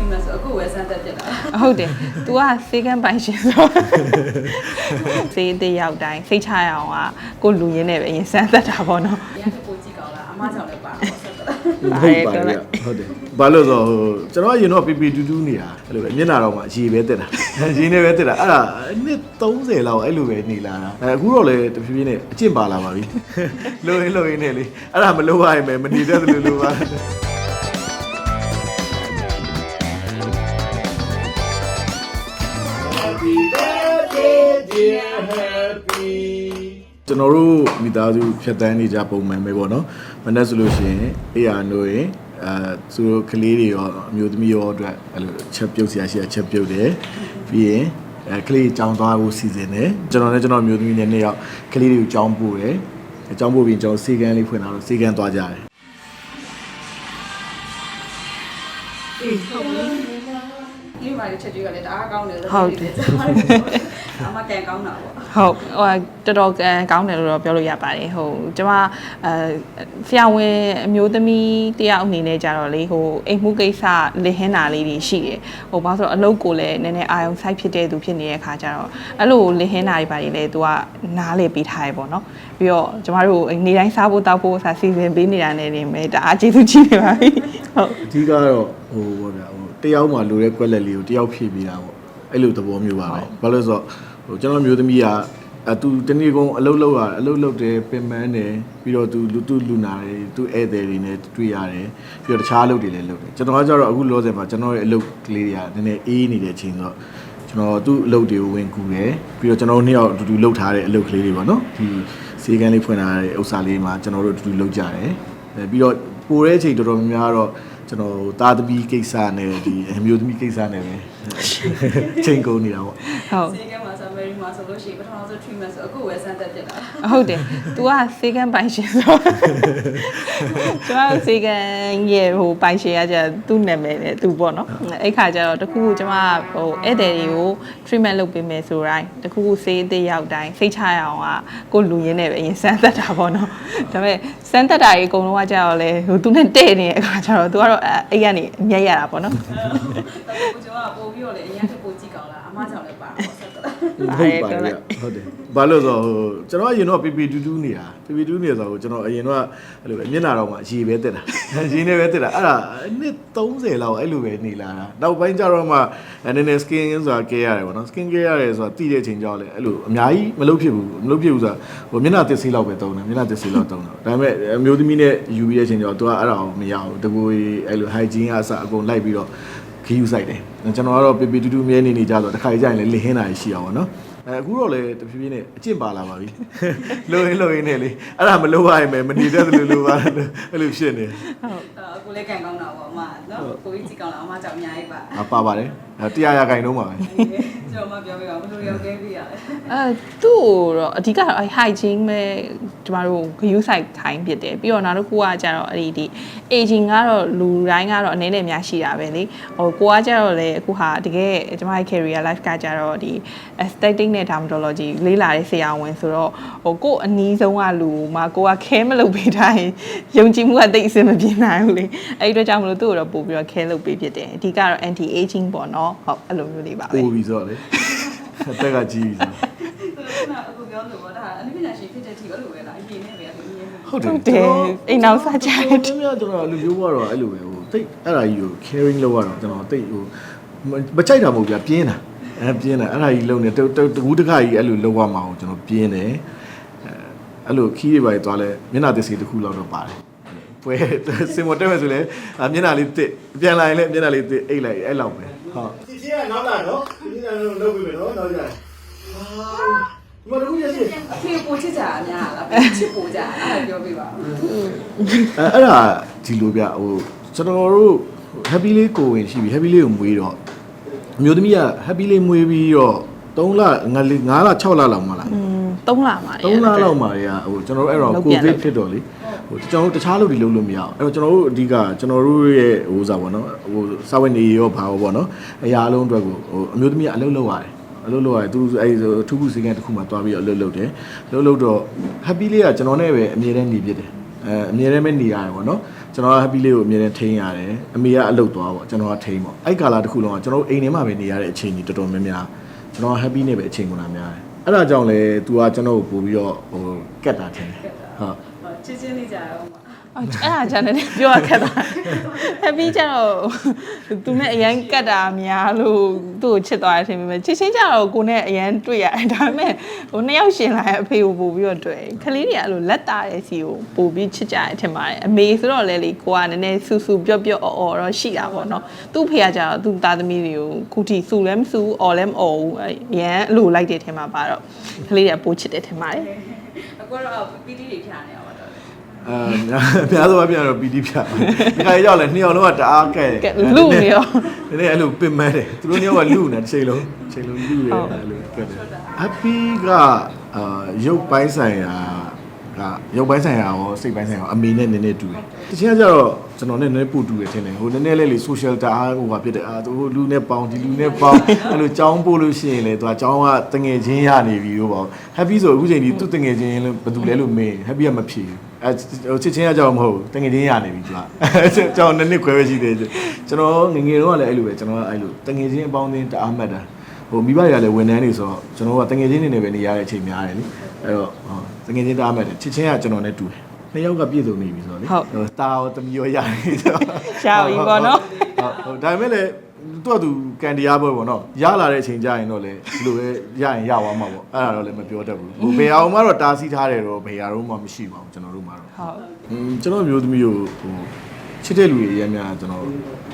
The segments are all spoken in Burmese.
treatment ဆိုအခုဝယ်စမ်းသက်ဖြစ်တာဟုတ်တယ် तू ကစေကန်းပိုင်ရှင်ဆိုစေးသေးရောက်တိုင်းစိတ်ချရအောင်ကကိုလူရင်းနဲ့ပဲအရင်စမ်းသက်တာပေါ့နော်။ရန်ကပိုကြည့်ကောင်းလားအမကြောင့်လည်းပါတော့ဆက်သက်ဟုတ်ပါတယ်ဟုတ်တယ်ဘာလို့ဆိုဟိုကျွန်တော်ကရင်တော့ပီပီတူးတူးနေတာအဲ့လိုပဲမျက်နှာတော့မှရေပဲတက်တာရေနဲ့ပဲတက်တာအဲ့ဒါနှစ်30လောက်အဲ့လိုပဲနေလာတာအခုတော့လေတဖြည်းဖြည်းနဲ့အကျင့်ပါလာပါပြီလိုရင်းလိုရင်းနဲ့လေအဲ့ဒါမလိုရရင်ပဲမနေတတ်သလိုလိုပါ ကျွန်တော်တို့မိသားစုဖြတ်တန်းနေကြပုံမှန်ပဲပေါ့နော်မနေ့ဆိုလို့ရှိရင်အေးရနိုးရင်အဲသူတို့ကလေးတွေရောအမျိုးသမီးရောအတွက်အဲ့လိုချက်ပြုတ်ဆရာရှိရချက်ပြုတ်တယ်ပြီးရင်အဲကလေးကြောင်းသွားဖို့စီစဉ်တယ်ကျွန်တော်နဲ့ကျွန်တော်အမျိုးသမီးနဲ့နှစ်ယောက်ကလေးတွေကိုကြောင်းပို့တယ်အကြောင်းပို့ပြီးကျွန်တော်စေကန်းလေးဖွင့်လာတော့စေကန်းသွားကြတယ်။ ဒီမှာချက်ကျွေးကလည်းတအားကောင်းတယ်လို့အမကန်ကောင်းတာပေါ့ဟုတ်ဟိုတော်တော်ကံကောင်းတယ်လို့တော့ပြောလို့ရပါတယ်ဟိုကျမအဲဆရာဝန်အမျိုးသမီးတယောက်အနေနဲ့ကြတော့လေဟိုအိမ်မှုကိစ္စလင်ဟင်းတာလေးတွေရှိတယ်ဟိုဘာလို့ဆိုတော့အလုပ်ကိုလည်းနည်းနည်းအာရုံစိုက်ဖြစ်တဲ့သူဖြစ်နေတဲ့အခါကျတော့အဲ့လိုလင်ဟင်းတာတွေပါလေလေ तू ကနားလေပေးထားရပေါ့နော်ပြီးတော့ကျမတို့နေတိုင်းစားဖို့တောက်ဖို့စာစီစဉ်ပေးနေတာနဲ့နေမယ်တအားကျေးဇူးကြီးနေပါပြီဟုတ်အဓိကတော့ဟိုပေါ့ဗျာဟို တယောက်မှလိုတဲ့ကွက်လက်လေးကိုတယောက်ဖြည့်ပေးတာပေါ့အဲ့လိုသဘောမျိုးပါပဲဘာလို့လဲဆိုတော့ဟိုကျွန်တော်မျိုးသမီးကအတူတနေ့ကုန်အလုပ်လုပ်ရအလုပ်လုပ်တယ်ပင်ပန်းတယ်ပြီးတော့သူလူသူလူနာတွေသူဧည့်သည်တွေနဲ့တွေ့ရတယ်ပြီးတော့တခြားအလုပ်တွေလည်းလုပ်တယ်ကျွန်တော်ကကြတော့အခုလောဆယ်မှာကျွန်တော်ရဲ့အလုပ်ကလေးတွေကနည်းနည်းအေးနေတဲ့အချိန်ဆိုတော့ကျွန်တော်သူ့အလုပ်တွေကိုဝင်ကူတယ်ပြီးတော့ကျွန်တော်တို့နှစ်ယောက်အတူတူလုပ်ထားတဲ့အလုပ်ကလေးတွေပေါ့နော်ဒီစေကန်းလေးဖွင့်ထားတဲ့ဥစ္စာလေးမှာကျွန်တော်တို့အတူတူလုပ်ကြတယ်အဲပြီးတော့ပိုတဲ့အချိန်တော်တော်များများတော့ ကျွန်တော်သားသမီးကိစ္စနဲ့ဒီအမျိုးသမီးကိစ္စနဲ့ပဲချိန်ကုန်နေတာပေါ့ဟုတ်။ စေကမှာဆိုမယ်ရီမှာဆိုလို့ရှိရင်ပထမဆုံး treatment ဆိုအခုဝယ်စမ်းသက်ဖြစ်တာဟုတ်တယ် तू ကစေကန်းပိုင်ရှင်ဆိုကျွန်တော်စေကန်းရဲ့ဟိုပိုင်ရှင်ကကျသူ့နာမည်နဲ့သူပေါ့နော်အဲ့ခါကျတော့တခုခုကျွန်မဟိုဧည့်သည်တွေကို treatment လုပ်ပေးမယ်ဆိုတိုင်းတခုခုစေးသေးရောက်တိုင်းစိတ်ချရအောင်ကကိုလူရင်းနဲ့ပဲအရင်စမ်းသက်တာပေါ့နော်ဒါပေမဲ့စမ်းသက်တာကြီးအကုန်လုံးကကျတော့လေဟိုသူနဲ့တဲ့နေတဲ့အခါကျတော့ तू ကတော့အဲ့ကနေအမျက်ရတာပေါ့နော်။အခုကျွန်တော်ကပို့ပြီးတော့လေအရန်ကပိုကြည့်ကောင်းလားအမကြောင့်လည်းပါတော့ဆက်သက် ဟုတ်ပါတယ်ဟုတ်တယ်ဘာလို့ဆိုဟိုကျွန်တော်ကရင်တော့ပီပီတူးတူးနေတာပီပီတူးနေဆိုတော့ကျွန်တော်အရင်တော့အဲ့လိုပဲမျက်နှာတော့မှရေပဲတက်တာရေနဲ့ပဲတက်တာအဲ့ဒါနှစ်30လောက်အဲ့လိုပဲနေလာတာနောက်ပိုင်းကျတော့မှနည်းနည်း skin ဆိုတာ care ရတယ်ပေါ့နော် skin care ရတယ်ဆိုတာတည်တဲ့အချိန်ကြောက်လဲအဲ့လိုအများကြီးမလုပ်ဖြစ်ဘူးမလုပ်ဖြစ်ဘူးဆိုတာဟိုမျက်နှာတစ်ဆေးလောက်ပဲတုံးတယ်မျက်နှာတစ်ဆေးလောက်တုံးတာဒါပေမဲ့အမျိုးသမီးနဲ့ယူပြီးတဲ့အချိန်ကြောက်သူကအဲ့ဒါကိုမရဘူးတကူအဲ့လို hygiene ကအစအကုန်လိုက်ပြီးတော့ ခီးယူဆိုင်တယ်ကျွန်တော်ကတော့ပေပေတူတူမြဲနေနေကြဆိုတော့တစ်ခါကြရင်လည်းလင်ဟင်းတာရှိအောင်ပါနော်အဲအခုတော့လည်းတဖြည်းဖြည်းနဲ့အကျင့်ပါလာပါပြီလိုရင်းလိုရင်းနဲ့လေအဲ့ဒါမလိုရရင်ပဲမနေတတ်သလိုလိုပါအဲ့လိုဖြစ်နေ။အ ခုလည်းကန်ကောင်းတာပေါ့အမနော်။ကိုကြီးကြည့်ကောင်းလားအမကြောင့်အများကြီးပါအပါပါတယ်တရားရခိုင်တော့ပါပဲ။ကျွန်တော်မပြောပြပါဘူးဘယ်လိုရောက်ခဲ့ပြီရလဲအဲသူ့ကိုတော့အဓိကတော့အဲ hygiene ပဲကျမတို့ဂယူးဆိုင်ခိုင်းဖြစ်တယ်ပြီးတော့နောက်တစ်ခုကကျတော့အဲ့ဒီဒီ aging ကတော့လူတိုင်းကတော့အနေနဲ့များရှိတာပဲလေဟိုကိုကကျတော့လေအခုဟာတကယ်ကျမရဲ့ career life ကကျတော့ဒီ aesthetic နဲ့ dermatology လေးလာတဲ့ဆရာဝန်ဆိုတော့ဟိုကို့အနီးဆုံးကလူမှာကိုကခဲမလုပ်ပေးထားရင်ယုံကြည်မှုကတိတ်အဆင်မပြေနိုင်ဘူးလေအဲ့ဒီတော့ကြောင့်မလို့သူ့ကိုတော့ပို့ပြီးတော့ခဲလုပ်ပေးဖြစ်တယ်အဓိကတော့ anti aging ပေါ့နော်ဟုတ်အဲ့လိုမျိုးလေးပါပဲပို့ပြီးဆိုတော့လေအသက်ကကြီးပြီဆို။အခုပြောလို့ပေါ့ဒါအနိမညာရှိဖြစ်တဲ့ဒီအဲ့လိုပဲလားအရင်နဲ့ပဲအဲ့လိုအရင်နဲ့ဟုတ်တယ်ဟုတ်တယ်အိမ်နောက်စားကြတယ်ကျွန်တော်ကျွန်တော်လူမျိုးကတော့အဲ့လိုပဲဟိုတိတ်အဲ့ဒါကြီးကို caring လုပ်ရတော့ကျွန်တော်တိတ်ဟိုမကြိုက်တာမဟုတ်ပြပြင်းတာအဲပြင်းတာအဲ့ဒါကြီးလုံးနေတကူးတခါကြီးအဲ့လိုလုပ်ရမှာကိုကျွန်တော်ပြင်းတယ်အဲအဲ့လိုခီးတွေပါသွားလဲမျက်နှာသစ်စီတစ်ခုလောက်တော့ပါတယ် ပွဲစင်မတက်မယ်ဆိုလဲမျက်နှာလေးတစ်ပြန်လာရင်လည်းမျက်နှာလေးတစ်အိတ်လိုက်အဲ့လောက်ပဲဟုတ်ဒီချင်းကနောက်လာတော့ဒီကနေ့လုပ်ပြီမယ်နော်နောက်ကြဟာဒီမှာတော့ရရှိအဖေပိုချစ်ကြတာများလားချစ်ပိုကြအဲ့ဒါပြောပြပါဦးအဲအဲ့ဒါဒီလိုဗျဟိုကျွန်တော်တို့ happy လေးကိုဝင်ရှိပြီ happy လေးကိုမွေးတော့အမျိုးသမီးက happy လေးမွေးပြီးတော့3လ5လ5လ6လလောက်မှလားอืม3လမှာ3လလောက်မှတွေကဟိုကျွန်တော်တို့အဲ့တော့လုပ်ပြန် covid ဖြစ်တော့လေ ဟိုကျွန်တော်တို့တခြားလုပ်ပြီးလုပ်လို့မရအောင်အဲ့တော့ကျွန်တော်တို့အဓိကကျွန်တော်တို့ရဲ့ဟိုစားပေါ့နော်ဟိုစာဝတ်နေရောဘာပေါ့နော်အရာအလုံးအတွက်ကိုဟိုအမျိုးသမီးကအလုပ်လုပ်ရတယ်အလုပ်လုပ်ရတယ်သူအဲ့ဒီထူးထူးစီကံတစ်ခုမှသွားပြီးတော့အလုပ်လုပ်တယ်အလုပ်လုပ်တော့ happy လေးကကျွန်တော်နဲ့ပဲအမြဲတမ်းနေဖြစ်တယ်အဲအမြဲတမ်းပဲနေရတယ်ပေါ့နော်ကျွန်တော်က happy လေးကိုအမြဲတမ်းထိန်းရတယ်အမေကအလုပ်သွားပေါ့ကျွန်တော်ကထိန်းပေါ့အဲ့ကာလာတစ်ခုလုံးကကျွန်တော်တို့အိမ်ထဲမှာပဲနေရတဲ့အချိန်ကြီးတော်တော်များများကျွန်တော် happy နဲ့ပဲအချိန်ကုန်တာများတယ်အဲ့ဒါကြောင့်လေ तू ကကျွန်တော်ကိုပို့ပြီးတော့ဟိုကက်တာထင်တယ်ဟုတ်ဟော ချင်းချင်းလေးကြအောင်ပါအဲ့အဲ့ဒါကြတယ်ပြောရခက်တာ happy ကျတော့သူနဲ့အရန်ကတ်တာများလို့သူ့ကိုချစ်သွားတယ်ထင်ပေမဲ့ချစ်ချင်းကျတော့ကိုနဲ့အရန်တွေ့ရတယ်ဒါပေမဲ့ဟိုနှစ်ယောက်ရှင်လာတဲ့အဖေကိုပို့ပြီးတော့တွေ့ခလေးတွေကအဲ့လိုလက်တာတဲ့စီကိုပို့ပြီးချစ်ကြတယ်ထင်ပါတယ်အမေဆိုတော့လေလေကိုကနည်းနည်းဆူဆူပြော့ပြော့အော်အော်တော့ရှိတာပေါ့နော်သူ့ဖေကကျတော့သူ့သားသမီးတွေကိုခုထိဆူလည်းမဆူအော်လည်းမအော်ဘူးအရန်အလိုလိုက်တယ်ထင်မှာပါတော့ခလေးတွေကပို့ချစ်တယ်ထင်ပါတယ်အခုတော့ပီတီတွေဖြာနေရပါတော့လေ အဲအများဆုံးအပြန်တော့ PD ဖြတ်ဒီခါရောက်လဲနှစ်ယောက်လုံးကတအားကဲကဲလူနေရောနည်းနည်းအဲ့လိုပင်မဲတယ်သူတို့နှစ်ယောက်ကလူနေတစ်ချိန်လုံးတစ်ချိန်လုံးလူရဲအဲ့လိုကဲတယ် happy ကအာရုပ်ပိုင်းဆိုင်ရာကရုပ်ပိုင်းဆိုင်ရာရောစိတ်ပိုင်းဆိုင်ရာရောအမေနဲ့နည်းနည်းတူတယ်တချင်ကကျတော့ကျွန်တော်နဲ့နည်းနည်းပို့တူတယ်ထင်တယ်ဟိုနည်းနည်းလေးလေ social တအားဟိုဟာဖြစ်တယ်အာသူလူနဲ့ပေါင်းဒီလူနဲ့ပေါင်းအဲ့လိုကြောင်းပို့လို့ရှိရင်လေသူကကြောင်းကတငယ်ချင်းရနေပြီလို့ပေါ့ happy ဆိုအခုချိန်ဒီသူ့တငယ်ချင်းလို့ဘယ်သူလဲလို့မေး happy ကမဖြေဘူး အဲဟိုချစ်ချင်းကကြောင်းမဟုတ်ဘူးတငယ်ချင်းရနေပြီသူကကြောင်းနှစ်နှစ်ခွဲပဲရှိသေးတယ်ကျွန်တော်ငယ်ငယ်တော့လည်းအဲ့လိုပဲကျွန်တော်ကအဲ့လိုတငယ်ချင်းအပေါင်းအသင်းတအားမှတ်တာဟိုမိဘတွေကလည်းဝန်ထမ်းတွေဆိုတော့ကျွန်တော်ကတငယ်ချင်းတွေနဲ့ပဲနေရတဲ့အချိန်များတယ်လေအဲ့တော့ဟောတငယ်ချင်းတားမဲ့တယ်ချစ်ချင်းကကျွန်တော်နဲ့တူတယ် နှစ်ယောက်ကပြည့်စုံနေပြီဆိုတော့လေဟုတ်ဟိုတာရောတမီရောရတယ်ဆိုတော့ရှားပြီပေါ့နော်ဟုတ်ဟုတ်ဒါပေမဲ့လည်းသူ့အတူကန်တရားပွဲပေါ့နော်ရလာတဲ့အချိန်ကျရင်တော့လေဒီလိုပဲရရင်ရသွားမှာပေါ့အဲ့ဒါတော့လည်းမပြောတတ်ဘူးဟိုဘယ်အောင်မှတော့တားဆီးထားတယ်တော့ဘယ်အောင်မှမရှိပါဘူးကျွန်တော်တို့မှာတော့ဟုတ်อืมကျွန်တော်မျိုးသမီးကိုဟိုချစ်တဲ့လူတွေအများများကျွန်တော်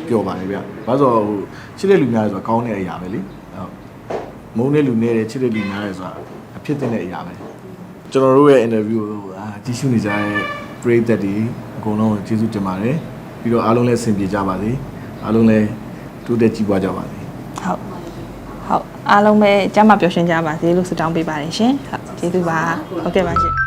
ပြောပါတယ်ဗျ။ဘာလို့ဆိုတော့ဟိုချစ်တဲ့လူများတယ်ဆိုတာကောင်းတဲ့အရာပဲလေ။ဟုတ်မုန်းတဲ့လူနဲ့ချစ်တဲ့လူများတယ်ဆိုတာအဖြစ်တဲ့အရာပဲ။ ကျွန်တော်တို့ရဲ့ interview ကိုအာကြည့်ရှုနေကြတဲ့ပရိသတ်တွေအကုန်လုံးကိုကျေးဇူးတင်ပါတယ်။ပြီးတော့အားလုံးလည်းအဆင်ပြေကြပါစေ။အားလုံးလည်းတိုးတက်ကြည်ပွားကြပါစေ။ဟုတ်ဟုတ်အားလုံးပဲကျမ်းမာပျော်ရွှင်ကြပါစေလို့ဆုတောင်းပေးပါတယ်ရှင်ဟုတ်ကျေးဇူးပါဟုတ်ကဲ့ပါရှင်